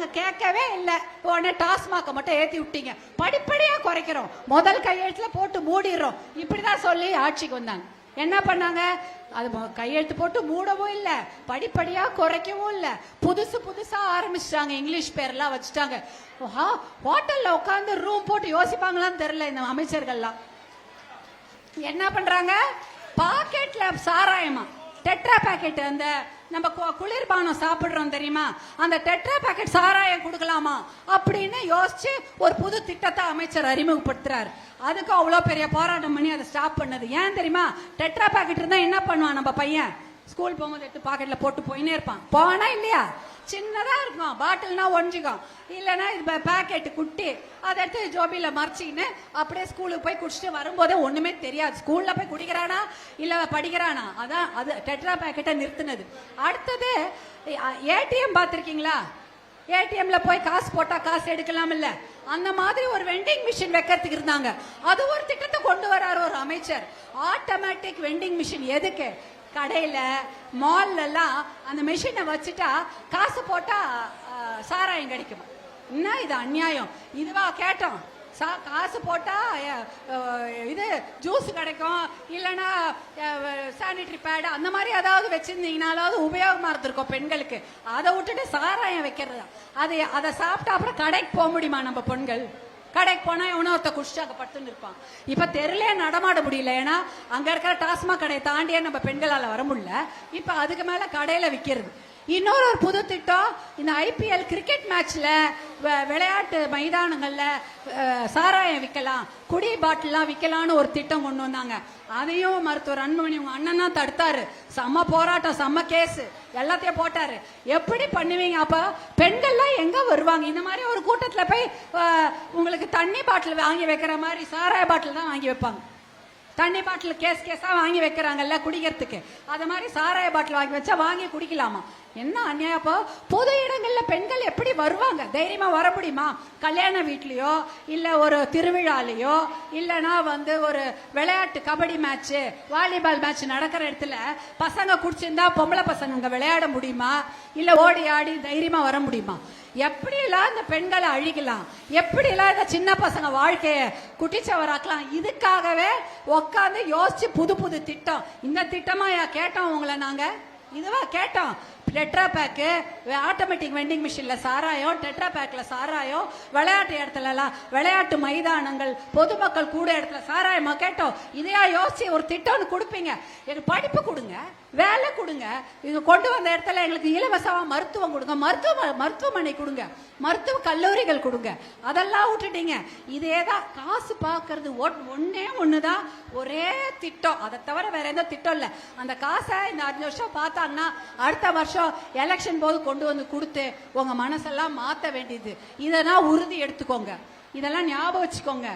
நாங்க கேட்கவே இல்லை. உடனே டாஸ்மாகை மட்டும் ஏத்தி விட்டீங்க. படிப்படியா குறைக்கிறோம். முதல் கையெழுத்துல போட்டு மூடிடுறோம். இப்படிதான் சொல்லி ஆட்சிக்கு வந்தாங்க. என்ன பண்ணாங்க? அது கையெழுத்து போட்டு மூடவும் இல்ல. படிப்படியா குறைக்கவும் இல்ல. புதுசு புதுசா ஆரம்பிச்சிட்டாங்க. இங்கிலீஷ் பேர்லாம் வச்சுட்டாங்க. ஹோட்டல்ல உட்காந்து ரூம் போட்டு யோசிப்பாங்களான்னு தெரியல இந்த அமைச்சர்கள்லாம். என்ன பண்றாங்க? பாக்கெட்ல சாராயமா டெட்ரா பாக்கெட் அந்த நம்ம கு- குளிர்பானம் சாப்பிடுறோம் தெரியுமா? அந்த டெட்ரா பாக்கெட் சாராயம் கொடுக்கலாமா? அப்படின்னு யோசிச்சு ஒரு புது திட்டத்தை அமைச்சர் அறிமுகப்படுத்துறாரு. அதுக்கு அவ்வளோ பெரிய போராட்டம் பண்ணி அதை ஸ்டாப் பண்ணது. ஏன் தெரியுமா? டெட்ரா பாக்கெட் இருந்தால் என்ன பண்ணுவான் நம்ம பையன்? ஸ்கூல் போகும்போது எடுத்து பாக்கெட்ல போட்டு போயினே இருப்பான். போனா இல்லையா? சின்னதா இருக்கும். பாட்டில்னா ஒன்றிக்கும். இல்லைன்னா இது பேக்கெட் குட்டி. அதை எடுத்து ஜோபியில் மறைச்சிக்கின்னு அப்படியே ஸ்கூலுக்கு போய் குடிச்சிட்டு வரும்போதே ஒன்றுமே தெரியாது. ஸ்கூலில் போய் குடிக்கிறானா? இல்லை படிக்கிறானா? அதான் அது டெட்ரா பேக்கெட்டை நிறுத்தினது. அடுத்தது ஏடிஎம் பார்த்துருக்கீங்களா? ஏடிஎம்ல போய் காசு போட்டா காசு எடுக்கலாம் இல்ல அந்த மாதிரி ஒரு வெண்டிங் மிஷின் வைக்கிறதுக்கு இருந்தாங்க. அது ஒரு திட்டத்தை கொண்டு வராரு ஒரு அமைச்சர். ஆட்டோமேட்டிக் வெண்டிங் மிஷின் எதுக்கு? கடையில மால்ல எல்லாம் அந்த மிஷினை வச்சுட்டா காசு போட்டா சாராயம் கிடைக்கும்? என்ன இது அநியாயம்? இதுவா கேட்டோம். சா காசு போட்டா இது ஜூஸ் கிடைக்கும். இல்லைன்னா சானிட்டரி பேடு அந்த மாதிரி ஏதாவது வச்சிருந்தீங்கனாலாவது உபயோகமா இருந்திருக்கும் பெண்களுக்கு. அதை விட்டுட்டு சாராயம் வைக்கிறது? அது அதை சாப்பிட்டா அப்புறம் கடைக்கு போக முடியுமா நம்ம பெண்கள்? கடைக்கு போனா எவனோ ஒருத்த குடிச்சு அங்க படுத்துன்னு இருப்பான். இப்ப தெருலே நடமாட முடியல. ஏன்னா அங்க இருக்கிற டாஸ்மாக் கடையை தாண்டியே நம்ம பெண்களால வர முடியல. இப்ப அதுக்கு மேல கடையில விக்கிறது. இன்னொரு ஒரு புது திட்டம் இந்த ஐபிஎல் கிரிக்கெட் மேட்ச்ல விளையாட்டு மைதானங்கள்ல சாராயம் விற்கலாம் குடி பாட்டிலாம் விற்கலாம்னு ஒரு திட்டம் கொண்டு வந்தாங்க. அதையும் மருத்துவர் அன்புமணி உங்க அண்ணன் தான் தடுத்தாரு. செம்ம போராட்டம் செம்ம கேஸ். எல்லாத்தையும் போட்டாரு. எப்படி பண்ணுவீங்க அப்ப? பெண்கள்லாம் எங்க வருவாங்க? இந்த மாதிரி ஒரு கூட்டத்துல போய் உங்களுக்கு தண்ணி பாட்டில் வாங்கி வைக்கிற மாதிரி சாராய பாட்டில் தான் வாங்கி வைப்பாங்க. தண்ணி பாட்டில் கேஸ் கேஸாக வாங்கி வைக்கிறாங்கல்ல குடிக்கிறதுக்கு. அது மாதிரி சாராய பாட்டில் வாங்கி வச்சா வாங்கி குடிக்கலாமா? என்ன அநியாயம்? அப்போ பொது இடங்கள்ல பெண்கள் எப்படி வருவாங்க? தைரியமா வர முடியுமா? கல்யாண வீட்லயோ இல்ல ஒரு திருவிழாலையோ இல்லனா வந்து ஒரு விளையாட்டு கபடி மேட்ச் வாலிபால் மேட்ச் நடக்கிற இடத்துல பசங்க குடிச்சிருந்தா பொம்பளை பசங்க அங்க விளையாட முடியுமா? இல்ல ஓடி ஆடி தைரியமா வர முடியுமா? எப்படிலாம் இந்த பெண்களை அழிக்கலாம்? எப்படிலாம் இந்த சின்ன பசங்க வாழ்க்கைய குட்டிச்சவராக்கலாம்? இதுக்காகவே உட்காந்து யோசிச்சு புது புது திட்டம். இந்த திட்டமா யா- கேட்டோம் உங்களை நாங்க? இதுவா கேட்டோம். டெட்ரா பேக்கு ஆட்டோமேட்டிக் வெண்டிங் மிஷினில் சாராயம் டெட்ரா பேக்கில் சாராயம் விளையாட்டு இடத்துலலாம் விளையாட்டு மைதானங்கள் பொதுமக்கள் கூட இடத்துல சாராயமா கேட்டோம். இதையா யோசிச்சு ஒரு திட்டம்னு கொடுப்பீங்க. எனக்கு படிப்பு கொடுங்க. வேலை கொடுங்க. இது கொண்டு வந்த இடத்துல எங்களுக்கு இலவசமாக மருத்துவம் கொடுங்க. மருத்துவ மருத்துவமனை கொடுங்க. மருத்துவ கல்லூரிகள் கொடுங்க. அதெல்லாம் விட்டுட்டீங்க. இதே தான் காசு பார்க்கறது ஒன்றே ஒன்று தான் ஒரே திட்டம். அதை தவிர வேற எந்த திட்டம் இல்லை. அந்த காசை இந்த அஞ்சு வருஷம் பார்த்தாங்கன்னா அடுத்த வருஷம் எலெக்ஷன் போது கொண்டு வந்து கொடுத்து உங்கள் மனசெல்லாம் மாற்ற வேண்டியது. இதெல்லாம் உறுதி எடுத்துக்கோங்க. இதெல்லாம் ஞாபகம் வச்சுக்கோங்க.